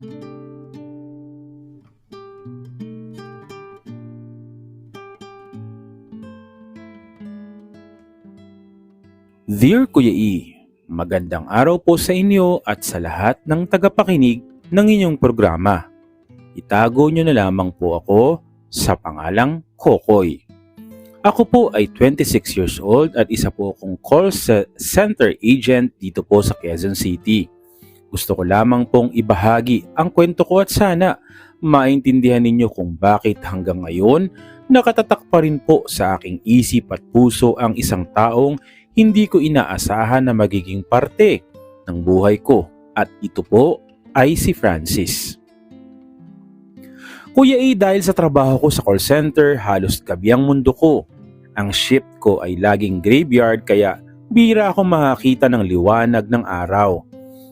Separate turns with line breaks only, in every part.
Dear Kuya E, magandang araw po sa inyo at sa lahat ng tagapakinig ng inyong programa. Itago nyo na lamang po ako sa pangalang Kokoy. Ako po ay 26 years old at isa po akong call ce- center agent dito po sa Quezon City. Gusto ko lamang pong ibahagi ang kwento ko at sana maintindihan ninyo kung bakit hanggang ngayon nakatatak pa rin po sa aking isip at puso ang isang taong hindi ko inaasahan na magiging parte ng buhay ko at ito po ay si Francis. Kuya E, dahil sa trabaho ko sa call center, halos gabi mundo ko. Ang shift ko ay laging graveyard kaya bira ako makakita ng liwanag ng araw.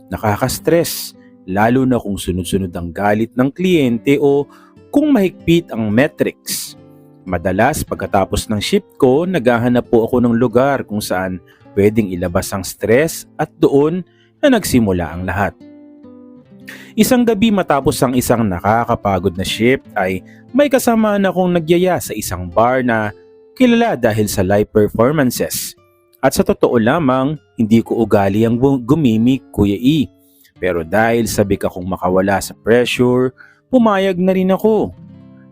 Nakaka-stress, lalo na kung sunod-sunod ang galit ng kliyente o kung mahigpit ang metrics. Madalas pagkatapos ng shift ko, naghahanap po ako ng lugar kung saan pwedeng ilabas ang stress at doon na nagsimula ang lahat. Isang gabi matapos ang isang nakakapagod na shift ay may kasamaan akong nagyaya sa isang bar na kilala dahil sa live performances. At sa totoo lamang, hindi ko ugali ang gumimik Kuya E. Pero dahil sabik akong makawala sa pressure, pumayag na rin ako.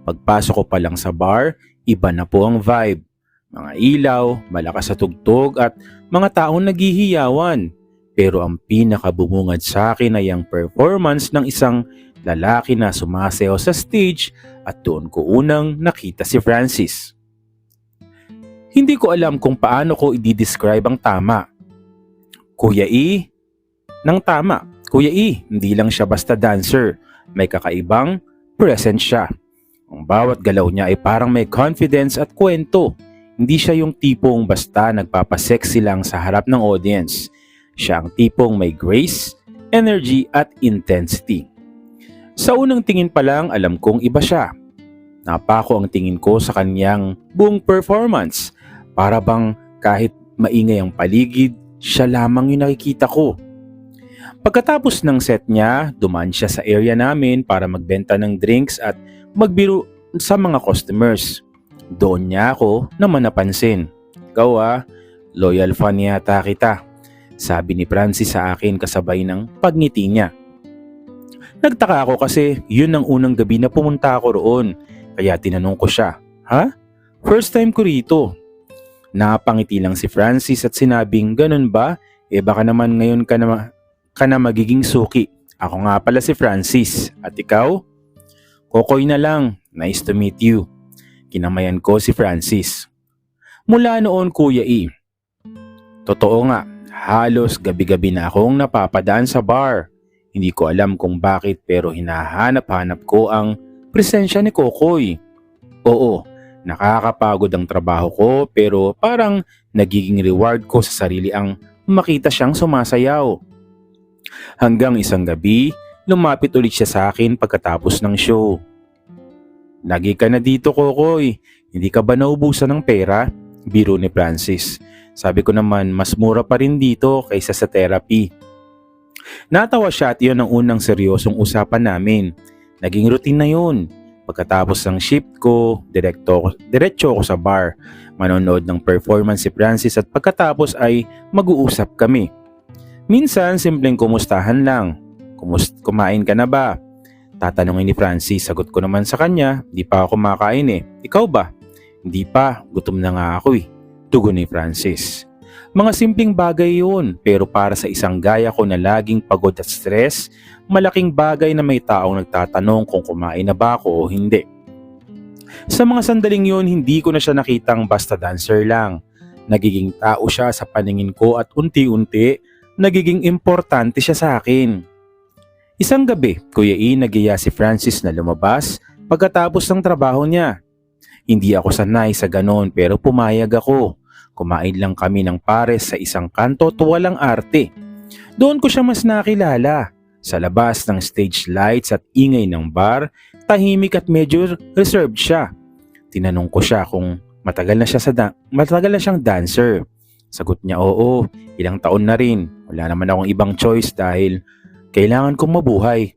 Pagpasok ko pa lang sa bar, iba na po ang vibe. Mga ilaw, malakas sa tugtog at mga taong naghihiyawan. Pero ang pinakabumungad sa akin ay ang performance ng isang lalaki na sumasayaw sa stage at doon ko unang nakita si Francis. Hindi ko alam kung paano ko i-describe ang tama. Kuya E, ng tama. Kuya E, hindi lang siya basta dancer. May kakaibang presence siya. Ang bawat galaw niya ay parang may confidence at kwento. Hindi siya yung tipong basta nagpapasexy lang sa harap ng audience. Siya ang tipong may grace, energy at intensity. Sa unang tingin pa lang alam kong iba siya. Napako ang tingin ko sa kanyang buong performance. Para bang kahit maingay ang paligid, siya lamang yung nakikita ko. Pagkatapos ng set niya, dumaan siya sa area namin para magbenta ng drinks at magbiro sa mga customers. Doon niya ako naman napansin. Ikaw ah, loyal fan yata kita. Sabi ni Francis sa akin kasabay ng pagngiti niya. Nagtaka ako kasi yun ang unang gabi na pumunta ako roon. Kaya tinanong ko siya, Ha? First time ko rito. Napangiti lang si Francis at sinabing, ganun ba? Eh baka naman ngayon ka na, ka na magiging suki. Ako nga pala si Francis. At ikaw? Kokoy na lang. Nice to meet you. Kinamayan ko si Francis. Mula noon Kuya E. Totoo nga, halos gabi-gabi na akong napapadaan sa bar. Hindi ko alam kung bakit pero hinahanap-hanap ko ang presensya ni Kokoy. Oo, nakakapagod ang trabaho ko pero parang nagiging reward ko sa sarili ang makita siyang sumasayaw. Hanggang isang gabi, lumapit ulit siya sa akin pagkatapos ng show. Lagi ka na dito, Kokoy. Hindi ka ba naubusan ng pera? Biro ni Francis. Sabi ko naman, mas mura pa rin dito kaysa sa therapy. Natawa siya at yun ang unang seryosong usapan namin. Naging routine na yun. Pagkatapos ng shift ko, direkto, diretso ako sa bar. Manonood ng performance si Francis at pagkatapos ay mag-uusap kami. Minsan, simpleng kumustahan lang. Kumust kumain ka na ba? Tatanungin ni Francis, sagot ko naman sa kanya, di pa ako kumakain eh. Ikaw ba? Hindi pa, gutom na nga ako eh. Tugon ni Francis. Mga simpleng bagay yun, pero para sa isang gaya ko na laging pagod at stress, malaking bagay na may taong nagtatanong kung kumain na ba ako o hindi. Sa mga sandaling yun, hindi ko na siya nakitang basta dancer lang. Nagiging tao siya sa paningin ko at unti-unti, nagiging importante siya sa akin. Isang gabi, Kuya E nagiya si Francis na lumabas pagkatapos ng trabaho niya. Hindi ako sanay sa ganon pero pumayag ako. Kumain lang kami ng pares sa isang kanto at walang arte. Doon ko siya mas nakilala. Sa labas ng stage lights at ingay ng bar, tahimik at medyo reserved siya. Tinanong ko siya kung matagal na siya sa matagal na siyang dancer. Sagot niya oo, ilang taon na rin. Wala naman akong ibang choice dahil kailangan kong mabuhay.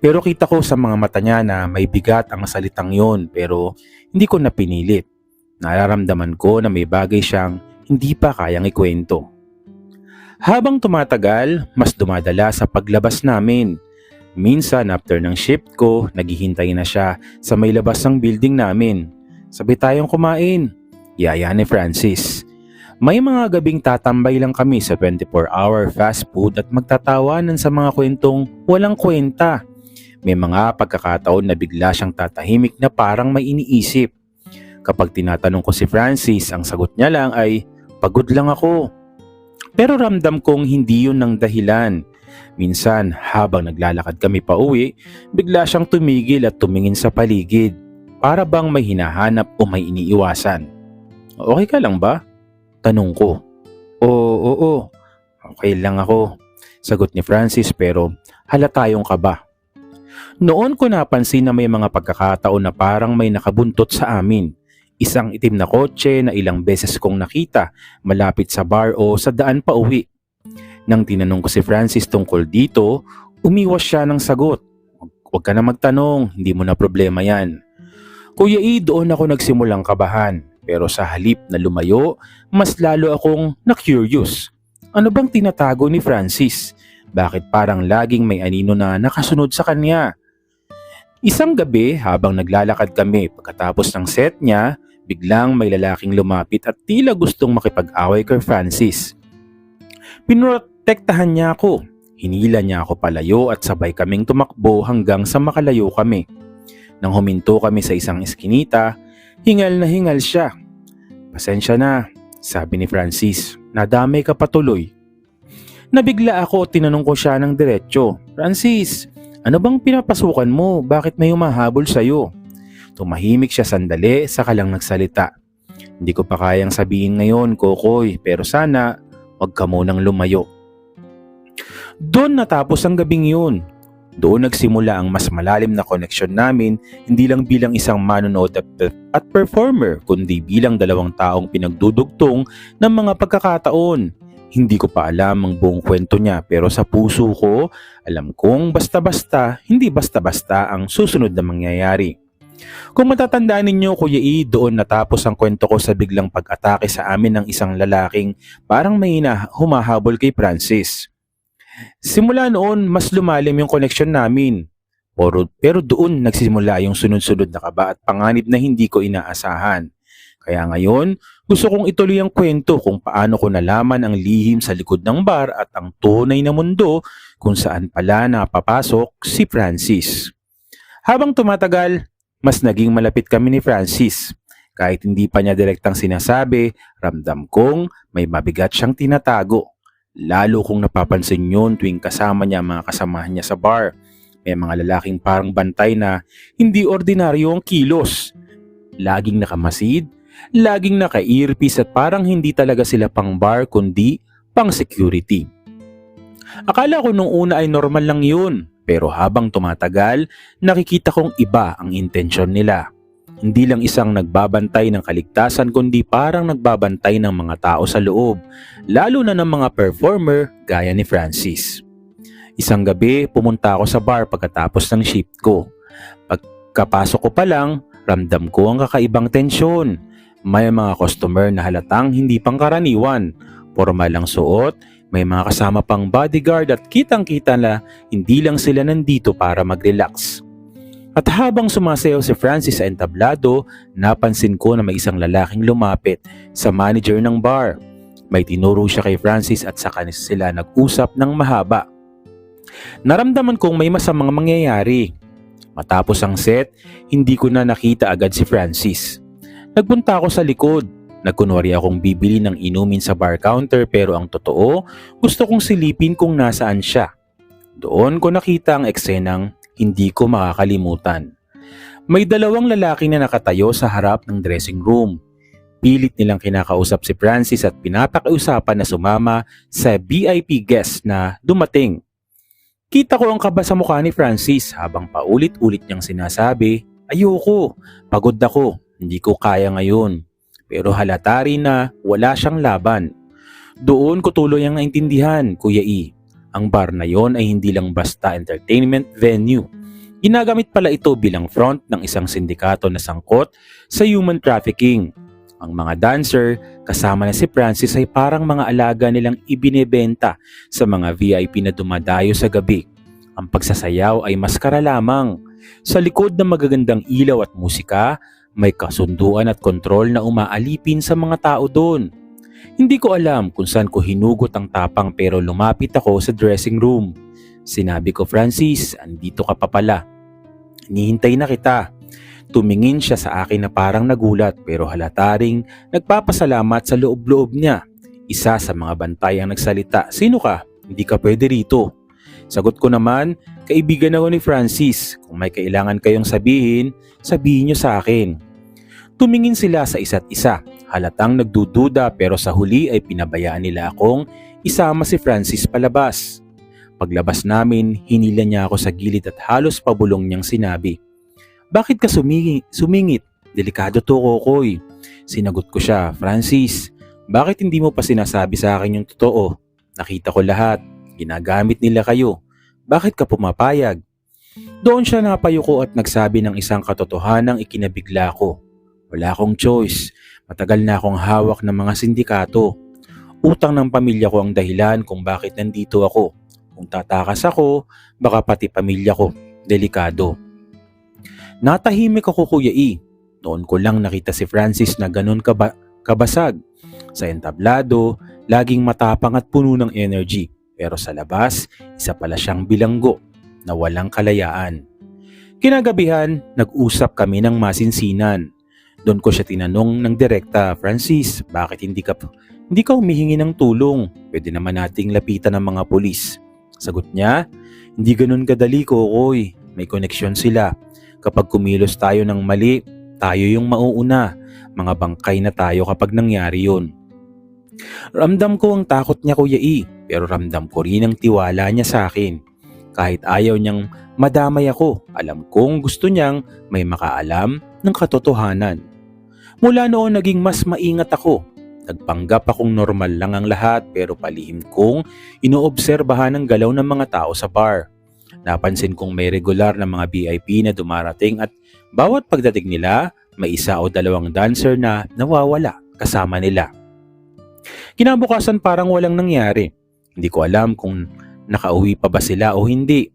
Pero kita ko sa mga mata niya na may bigat ang salitang yon pero hindi ko na pinilit. Nararamdaman ko na may bagay siyang hindi pa kayang ikwento. Habang tumatagal, mas dumadala sa paglabas namin. Minsan after ng shift ko, naghihintay na siya sa may labas ng building namin. Sabi tayong kumain. Yaya ni Francis. May mga gabing tatambay lang kami sa 24-hour fast food at magtatawanan sa mga kwentong walang kwenta. May mga pagkakataon na bigla siyang tatahimik na parang may iniisip. Kapag tinatanong ko si Francis, ang sagot niya lang ay, pagod lang ako. Pero ramdam kong hindi yun ng dahilan. Minsan, habang naglalakad kami pa uwi, bigla siyang tumigil at tumingin sa paligid. Para bang may hinahanap o may iniiwasan. Okay ka lang ba? Tanong ko. Oo, oo, okay lang ako. Sagot ni Francis pero halata yung kaba. Noon ko napansin na may mga pagkakataon na parang may nakabuntot sa amin. Isang itim na kotse na ilang beses kong nakita malapit sa bar o sa daan pa uwi. Nang tinanong ko si Francis tungkol dito, umiwas siya ng sagot. Huwag ka na magtanong, hindi mo na problema yan. Kuya E, doon ako nagsimulang kabahan. Pero sa halip na lumayo, mas lalo akong na-curious. Ano bang tinatago ni Francis? Bakit parang laging may anino na nakasunod sa kanya? Isang gabi habang naglalakad kami pagkatapos ng set niya, biglang may lalaking lumapit at tila gustong makipag-away kay Francis. Pinotektahan niya ako. Hinila niya ako palayo at sabay kaming tumakbo hanggang sa makalayo kami. Nang huminto kami sa isang eskinita, hingal na hingal siya. Pasensya na, sabi ni Francis. Nadamay ka patuloy. Nabigla ako at tinanong ko siya ng diretsyo. Francis, ano bang pinapasukan mo? Bakit may humahabol sa'yo? Tumahimik siya sandali, saka lang nagsalita. Hindi ko pa kayang sabihin ngayon, Kokoy, pero sana wag ka munang lumayo. Doon natapos ang gabing yun. Doon nagsimula ang mas malalim na koneksyon namin hindi lang bilang isang manonood at, performer kundi bilang dalawang taong pinagdudugtong ng mga pagkakataon. Hindi ko pa alam ang buong kwento niya pero sa puso ko alam kong basta-basta hindi basta-basta ang susunod na mangyayari. Kung matatandaan ninyo Kuya E, doon natapos ang kwento ko sa biglang pag-atake sa amin ng isang lalaking parang may humahabol kay Francis. Simula noon, mas lumalim yung koneksyon namin. Pero, pero doon nagsimula yung sunod-sunod na kaba at panganib na hindi ko inaasahan. Kaya ngayon, gusto kong ituloy ang kwento kung paano ko nalaman ang lihim sa likod ng bar at ang tunay na mundo kung saan pala napapasok si Francis. Habang tumatagal, mas naging malapit kami ni Francis. Kahit hindi pa niya direktang sinasabi, ramdam kong may mabigat siyang tinatago. Lalo kong napapansin yun tuwing kasama niya ang mga kasamahan niya sa bar. May mga lalaking parang bantay na hindi ordinaryo ang kilos. Laging nakamasid, laging naka-earpiece at parang hindi talaga sila pang bar kundi pang security. Akala ko nung una ay normal lang yun, pero habang tumatagal, nakikita kong iba ang intensyon nila. Hindi lang isang nagbabantay ng kaligtasan kundi parang nagbabantay ng mga tao sa loob, lalo na ng mga performer gaya ni Francis. Isang gabi, pumunta ako sa bar pagkatapos ng shift ko. Pagkapasok ko pa lang, ramdam ko ang kakaibang tensyon. May mga customer na halatang hindi pangkaraniwan, formal lang suot, may mga kasama pang bodyguard at kitang-kita na hindi lang sila nandito para mag-relax. At habang sumasayaw si Francis sa entablado, napansin ko na may isang lalaking lumapit sa manager ng bar. May tinuro siya kay Francis at saka sila nag-usap ng mahaba. Naramdaman kong may masamang mangyayari. Matapos ang set, hindi ko na nakita agad si Francis. Nagpunta ako sa likod. Nagkunwari akong bibili ng inumin sa bar counter pero ang totoo, gusto kong silipin kung nasaan siya. Doon ko nakita ang eksenang hindi ko makakalimutan. May dalawang lalaki na nakatayo sa harap ng dressing room. Pilit nilang kinakausap si Francis at pinapakiusapan na sumama sa VIP guest na dumating. Kita ko ang kaba sa mukha ni Francis habang paulit-ulit niyang sinasabi, Ayoko, pagod ako, hindi ko kaya ngayon. Pero halata rin na wala siyang laban. Doon ko tuloy ang naintindihan, Kuya E. Ang bar na yon ay hindi lang basta entertainment venue. Ginagamit pala ito bilang front ng isang sindikato na sangkot sa human trafficking. Ang mga dancer kasama na si Francis ay parang mga alaga nilang ibinebenta sa mga VIP na dumadayo sa gabi. Ang pagsasayaw ay maskara lamang. Sa likod ng magagandang ilaw at musika, may kasunduan at kontrol na umaalipin sa mga tao doon. Hindi ko alam kung saan ko hinugot ang tapang pero lumapit ako sa dressing room. Sinabi ko, Francis, andito ka pa pala. Nihintay na kita. Tumingin siya sa akin na parang nagulat pero halata ring nagpapasalamat sa loob-loob niya. Isa sa mga bantay ang nagsalita, Sino ka? Hindi ka pwede rito. Sagot ko naman, kaibigan ako ni Francis. Kung may kailangan kayong sabihin, sabihin niyo sa akin. Tumingin sila sa isa't isa. Halatang nagdududa pero sa huli ay pinabayaan nila akong isama si Francis palabas. Paglabas namin, hinila niya ako sa gilid at halos pabulong niyang sinabi, Bakit ka sumingi, sumingit? Delikado to, Kokoy. Sinagot ko siya, Francis, bakit hindi mo pa sinasabi sa akin yung totoo? Nakita ko lahat. Ginagamit nila kayo. Bakit ka pumapayag? Doon siya napayuko at nagsabi ng isang katotohanang ikinabigla ko. Wala akong choice. Matagal na akong hawak ng mga sindikato. Utang ng pamilya ko ang dahilan kung bakit nandito ako. Kung tatakas ako, baka pati pamilya ko. Delikado. Natahimik ako kuya E. Noon ko lang nakita si Francis na ganun kaba- kabasag. Sa entablado, laging matapang at puno ng energy. Pero sa labas, isa pala siyang bilanggo na walang kalayaan. Kinagabihan, nag-usap kami ng masinsinan. Doon ko siya tinanong ng direkta, Francis, bakit hindi ka hindi ka humihingi ng tulong? Pwede naman nating lapitan ng mga pulis. Sagot niya, hindi ganun kadali Kokoy. May koneksyon sila. Kapag kumilos tayo ng mali, tayo yung mauuna. Mga bangkay na tayo kapag nangyari yun. Ramdam ko ang takot niya Kuya E, pero ramdam ko rin ang tiwala niya sa akin. Kahit ayaw niyang madamay ako, alam kong gusto niyang may makaalam ng katotohanan. Mula noon naging mas maingat ako. Nagpanggap akong normal lang ang lahat pero palihim kong inoobserbahan ang galaw ng mga tao sa bar. Napansin kong may regular na mga VIP na dumarating at bawat pagdating nila, may isa o dalawang dancer na nawawala kasama nila. Kinabukasan parang walang nangyari. Hindi ko alam kung nakauwi pa ba sila o hindi.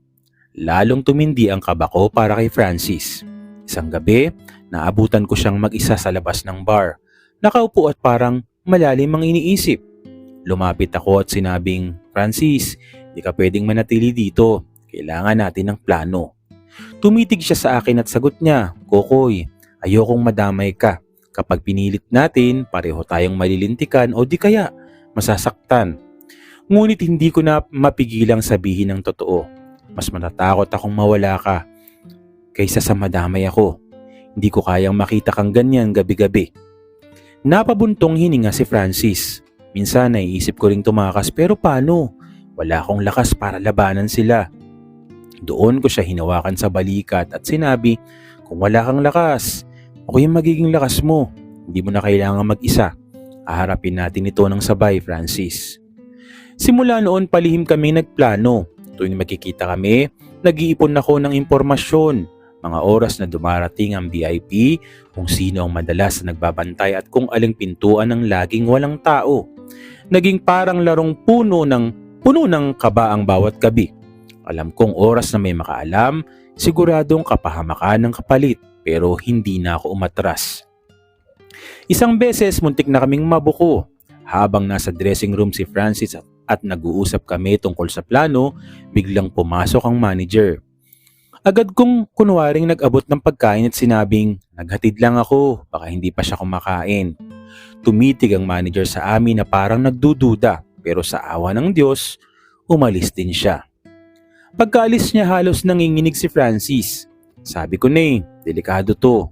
Lalong tumindi ang kaba ko para kay Francis. Isang gabi, naabutan ko siyang mag-isa sa labas ng bar. Nakaupo at parang malalim ang iniisip. Lumapit ako at sinabing, Francis, di ka pwedeng manatili dito. Kailangan natin ng plano. Tumitig siya sa akin at sagot niya, Kokoy, ayokong madamay ka. Kapag pinilit natin, pareho tayong malilintikan o di kaya masasaktan. Ngunit hindi ko na mapigilang sabihin ang totoo. Mas matatakot akong mawala ka kaysa sa madamay ako. Hindi ko kayang makita kang ganyan gabi-gabi. Napabuntong hininga si Francis. Minsan naiisip ko ring tumakas pero paano? Wala akong lakas para labanan sila. Doon ko siya hinawakan sa balikat at sinabi, kung wala kang lakas, ako yung magiging lakas mo. Hindi mo na kailangan mag-isa. Aharapin natin ito ng sabay, Francis. Simula noon palihim kami nagplano. Tuwing makikita kami, nag-iipon ako ng impormasyon. Mga oras na dumarating ang VIP, kung sino ang madalas na nagbabantay at kung aling pintuan ang laging walang tao. Naging parang larong puno ng puno ng kaba ang bawat gabi. Alam kong oras na may makaalam, siguradong kapahamakan ng kapalit pero hindi na ako umatras. Isang beses muntik na kaming mabuko. Habang nasa dressing room si Francis at, at nag-uusap kami tungkol sa plano, biglang pumasok ang manager. Agad kong kunwaring nag-abot ng pagkain at sinabing, naghatid lang ako, baka hindi pa siya kumakain. Tumitig ang manager sa amin na parang nagdududa, pero sa awa ng Diyos, umalis din siya. Pagkaalis niya halos nanginginig si Francis. Sabi ko na eh, delikado to.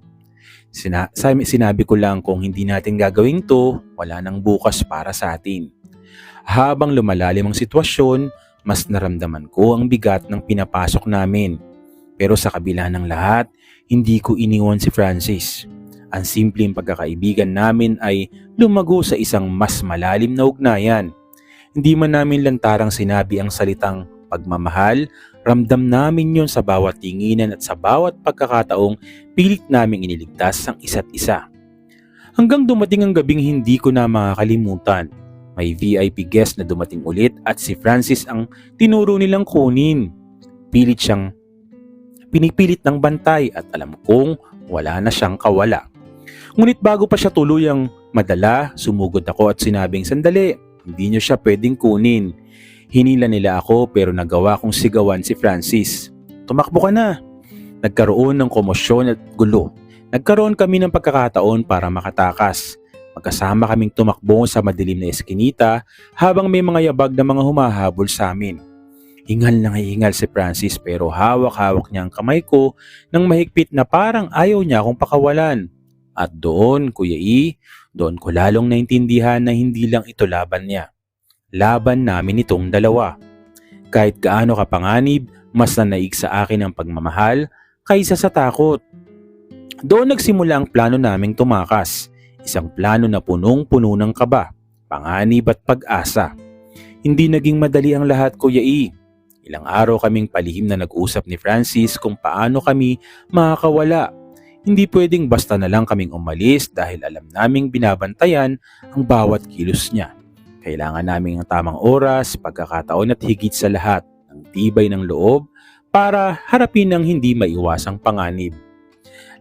Sina- sinabi ko lang kung hindi natin gagawin to, wala nang bukas para sa atin. Habang lumalalim ang sitwasyon, mas naramdaman ko ang bigat ng pinapasok namin. Pero sa kabila ng lahat, hindi ko iniwan si Francis. Ang simpleng pagkakaibigan namin ay lumago sa isang mas malalim na ugnayan. Hindi man namin lantarang sinabi ang salitang pagmamahal, ramdam namin yon sa bawat tinginan at sa bawat pagkakataong pilit naming iniligtas ang isa't isa. Hanggang dumating ang gabing hindi ko na makakalimutan. May VIP guest na dumating ulit at si Francis ang tinuro nilang kunin. Pilit siyang pinipilit ng bantay at alam kong wala na siyang kawala. Ngunit bago pa siya tuluyang madala, sumugod ako at sinabing sandali, hindi niyo siya pwedeng kunin. Hinila nila ako pero nagawa kong sigawan si Francis. Tumakbo ka na. Nagkaroon ng komosyon at gulo. Nagkaroon kami ng pagkakataon para makatakas. Magkasama kaming tumakbo sa madilim na eskinita habang may mga yabag na mga humahabol sa amin. Hingal na hingal si Francis pero hawak-hawak niya ang kamay ko ng mahigpit na parang ayaw niya akong pakawalan. At doon, Kuya E, doon ko lalong naintindihan na hindi lang ito laban niya. Laban namin itong dalawa. Kahit gaano kapanganib, mas nanaig sa akin ang pagmamahal kaysa sa takot. Doon nagsimula ang plano naming tumakas. Isang plano na punong-puno ng kaba, panganib at pag-asa. Hindi naging madali ang lahat, Kuya E. Ilang araw kaming palihim na nag-usap ni Francis kung paano kami makakawala. Hindi pwedeng basta na lang kaming umalis dahil alam naming binabantayan ang bawat kilos niya. Kailangan namin ang tamang oras, pagkakataon at higit sa lahat ng tibay ng loob para harapin ang hindi maiwasang panganib.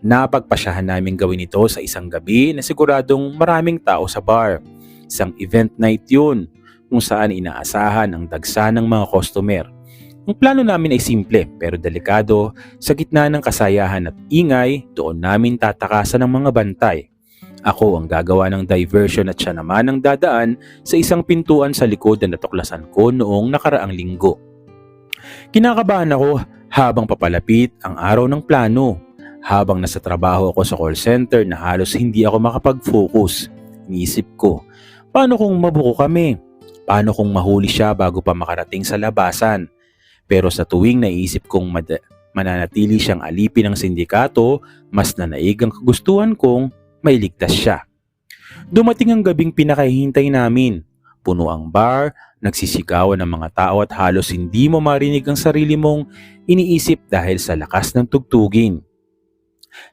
Napagpasyahan namin gawin ito sa isang gabi na siguradong maraming tao sa bar. Isang event night yun kung saan inaasahan ang dagsa ng mga customer. Ang plano namin ay simple pero delikado. Sa gitna ng kasayahan at ingay, doon namin tatakasan ng mga bantay. Ako ang gagawa ng diversion at siya naman ang dadaan sa isang pintuan sa likod na natuklasan ko noong nakaraang linggo. Kinakabahan ako habang papalapit ang araw ng plano. Habang nasa trabaho ako sa call center na halos hindi ako makapag-focus, iniisip ko, paano kung mabuko kami? Paano kung mahuli siya bago pa makarating sa labasan? Pero sa tuwing naisip kong mananatili siyang alipin ng sindikato, mas nanaig ang kagustuhan kong mailigtas siya. Dumating ang gabing pinakahihintay namin. Puno ang bar, nagsisigawan ng mga tao at halos hindi mo marinig ang sarili mong iniisip dahil sa lakas ng tugtugin.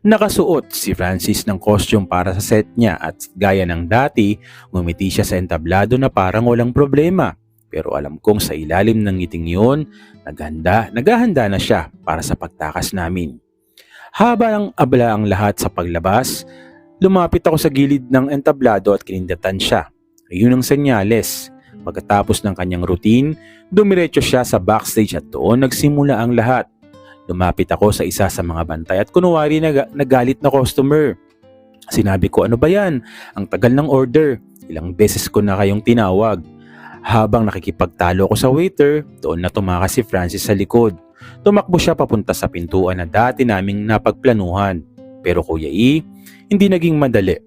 Nakasuot si Francis ng costume para sa set niya at gaya ng dati, ngumiti siya sa entablado na parang walang problema. Pero alam kong sa ilalim ng ngiting yun, naghanda, naghahanda na siya para sa pagtakas namin. Habang abala ang lahat sa paglabas, lumapit ako sa gilid ng entablado at kinindatan siya. Ayun ang senyales. Pagkatapos ng kanyang routine, dumiretso siya sa backstage at doon nagsimula ang lahat. Lumapit ako sa isa sa mga bantay at kunwari nag- nagalit na customer. Sinabi ko, ano ba yan? Ang tagal ng order. Ilang beses ko na kayong tinawag. Habang nakikipagtalo ako sa waiter, doon na tumakas si Francis sa likod. Tumakbo siya papunta sa pintuan na dati naming napagplanuhan. Pero Kuya E, hindi naging madali.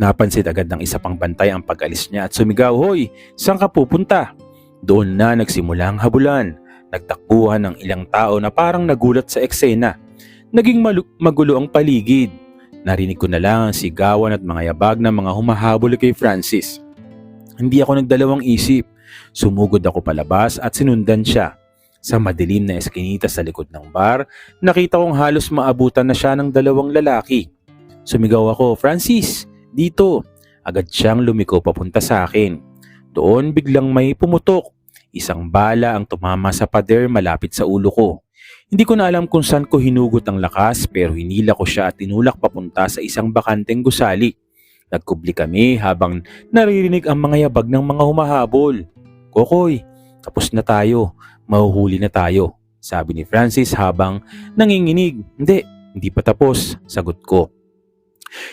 Napansin agad ng isa pang bantay ang pag-alis niya at sumigaw, Hoy, saan ka pupunta? Doon na nagsimula ang habulan. Nagtakbuhan ng ilang tao na parang nagulat sa eksena. Naging magulo ang paligid. Narinig ko na lang ang sigawan at mga yabag ng mga humahabol kay Francis. Hindi ako nagdalawang isip. Sumugod ako palabas at sinundan siya. Sa madilim na eskinita sa likod ng bar, nakita kong halos maabutan na siya ng dalawang lalaki. Sumigaw ako, Francis, dito. Agad siyang lumiko papunta sa akin. Doon biglang may pumutok. Isang bala ang tumama sa pader malapit sa ulo ko. Hindi ko na alam kung saan ko hinugot ang lakas pero hinila ko siya at tinulak papunta sa isang bakanteng gusali. Nagkubli kami habang naririnig ang mga yabag ng mga humahabol. Kokoy, tapos na tayo. Mahuhuli na tayo. Sabi ni Francis habang nanginginig. Hindi, hindi pa tapos. Sagot ko.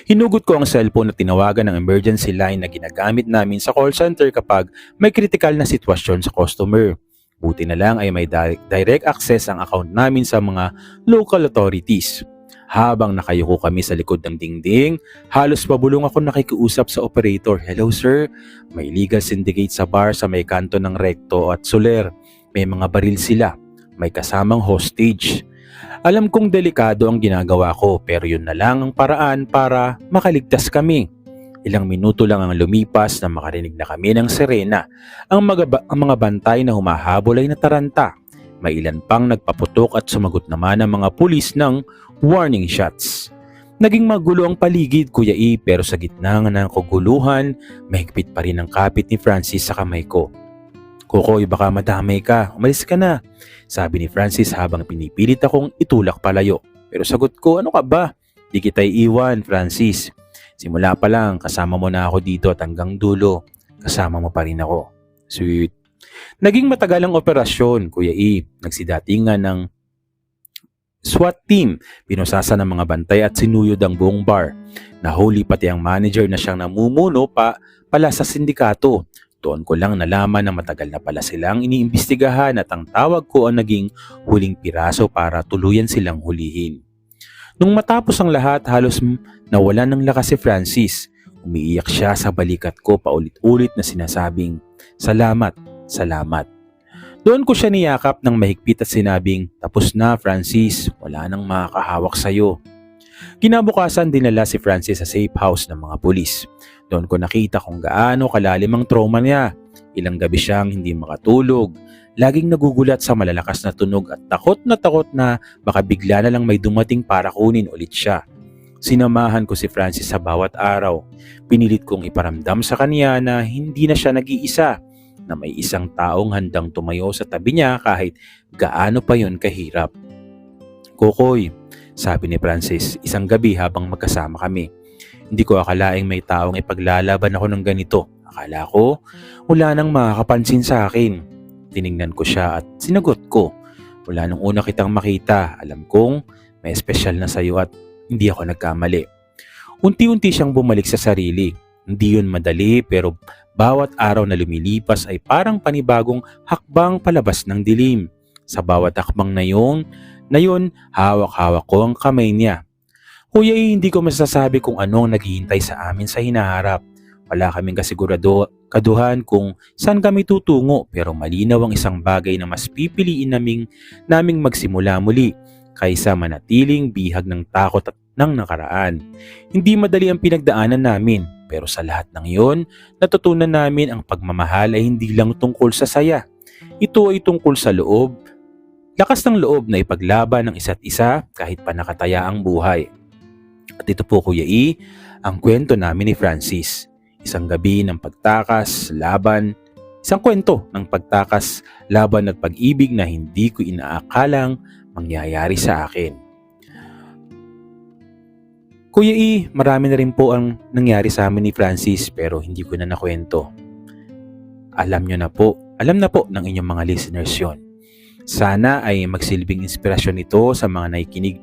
Hinugot ko ang cellphone at tinawagan ng emergency line na ginagamit namin sa call center kapag may critical na sitwasyon sa customer. Buti na lang ay may di- direct access ang account namin sa mga local authorities. Habang nakayuko kami sa likod ng dingding, halos pabulong ako nakikiusap sa operator. Hello sir, may legal syndicate sa bar sa may kanto ng Recto at Soler. May mga baril sila. May kasamang hostage. Alam kong delikado ang ginagawa ko pero yun na lang ang paraan para makaligtas kami. Ilang minuto lang ang lumipas na makarinig na kami ng sirena. Ang ang mga bantay na humahabol ay nataranta. May ilan pang nagpaputok at sumagot naman ang mga pulis ng warning shots. Naging magulo ang paligid, Kuya E, pero sa gitna ng kaguluhan, mahigpit pa rin ang kapit ni Francis sa kamay ko. Kukoy, baka madamay ka. Umalis ka na. Sabi ni Francis habang pinipilit akong itulak palayo. Pero sagot ko, ano ka ba? Di kita iiwan, Francis. Simula pa lang, kasama mo na ako dito at hanggang dulo, kasama mo pa rin ako. Sweet. Naging matagal ang operasyon, Kuya E. Nagsidatingan ng SWAT team, pinusasa ng mga bantay at sinuyod ang buong bar. Nahuli pati ang manager na siyang namumuno pa pala sa sindikato. Doon ko lang nalaman na matagal na pala silang iniimbestigahan at ang tawag ko ang naging huling piraso para tuluyan silang hulihin. Nung matapos ang lahat, halos nawalan ng lakas si Francis. Umiiyak siya sa balikat ko paulit-ulit na sinasabing, Salamat, salamat. Doon ko siya niyakap ng mahigpit at sinabing, Tapos na Francis, wala nang makakahawak sa'yo. Kinabukasan dinala si Francis sa safe house ng mga pulis. Doon ko nakita kung gaano kalalim ang trauma niya. Ilang gabi siyang hindi makatulog. Laging nagugulat sa malalakas na tunog at takot na takot na baka bigla na lang may dumating para kunin ulit siya. Sinamahan ko si Francis sa bawat araw. Pinilit kong iparamdam sa kanya na hindi na siya nag-iisa, na may isang taong handang tumayo sa tabi niya kahit gaano pa yon kahirap. Kokoy, sabi ni Francis isang gabi habang magkasama kami. Hindi ko akalaing may taong ipaglalaban ako ng ganito. Akala ko, wala nang makakapansin sa akin. Tiningnan ko siya at sinagot ko. Wala nung una kitang makita. Alam kong may espesyal na sayo at hindi ako nagkamali. Unti-unti siyang bumalik sa sarili. Hindi yun madali pero bawat araw na lumilipas ay parang panibagong hakbang palabas ng dilim. Sa bawat hakbang na yun, na yun, hawak-hawak ko ang kamay niya. Kuya, eh, hindi ko masasabi kung ano ang naghihintay sa amin sa hinaharap. Wala kaming kasigurado kaduhan kung saan kami tutungo pero malinaw ang isang bagay na mas pipiliin naming, naming magsimula muli kaysa manatiling bihag ng takot at ng nakaraan. Hindi madali ang pinagdaanan namin pero sa lahat ng iyon, natutunan namin ang pagmamahal ay hindi lang tungkol sa saya. Ito ay tungkol sa loob, lakas ng loob na ipaglaban ng isa't isa kahit pa nakataya ang buhay. At ito po Kuya E, ang kwento namin ni Francis. Isang gabi ng pagtakas, laban, isang kwento ng pagtakas, laban at pag-ibig na hindi ko inaakalang mangyayari sa akin. Kuya E, marami na rin po ang nangyari sa amin ni Francis pero hindi ko na nakwento. Alam nyo na po, alam na po ng inyong mga listeners yon. Sana ay magsilbing inspirasyon ito sa mga nakikinig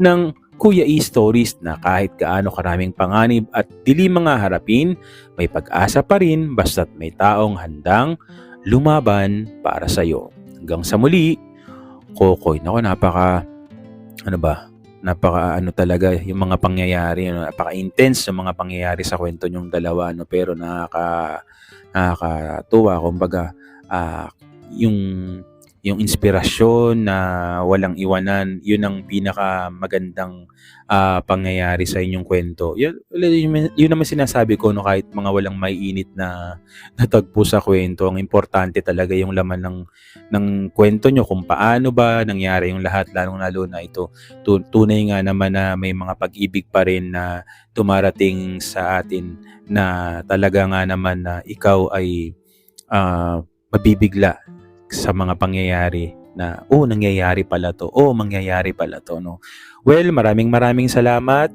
ng Kuya E Stories na kahit gaano karaming panganib at dili mga harapin, may pag-asa pa rin basta't may taong handang lumaban para sa iyo. Hanggang sa muli, Kokoy, nako napaka, ano ba, napaka ano talaga yung mga pangyayari, ano, napaka-intense yung mga pangyayari sa kwento nyong dalawa, no? pero nakaka, nakakatuwa, kumbaga, ah, yung yung inspirasyon na walang iwanan, yun ang pinaka magandang ah, pangyayari sa inyong kwento. Yun, yun, yun naman sinasabi ko no kahit mga walang maiinit na natagpo sa kwento, ang importante talaga yung laman ng ng kwento nyo kung paano ba nangyari yung lahat lalong lalo na ito. Tu- Tunay nga naman na may mga pag-ibig pa rin na dumarating sa atin na talaga nga naman na ikaw ay ah, mabibigla sa mga pangyayari na oh nangyayari pala to. Oh mangyayari pala to no? Well maraming maraming salamat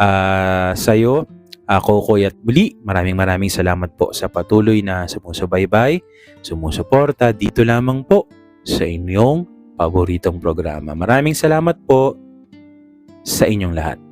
ah sa iyo ako Koy at muli maraming maraming salamat po sa patuloy na sumusubaybay sumusuporta dito lamang po sa inyong paboritong programa. Maraming salamat po sa inyong lahat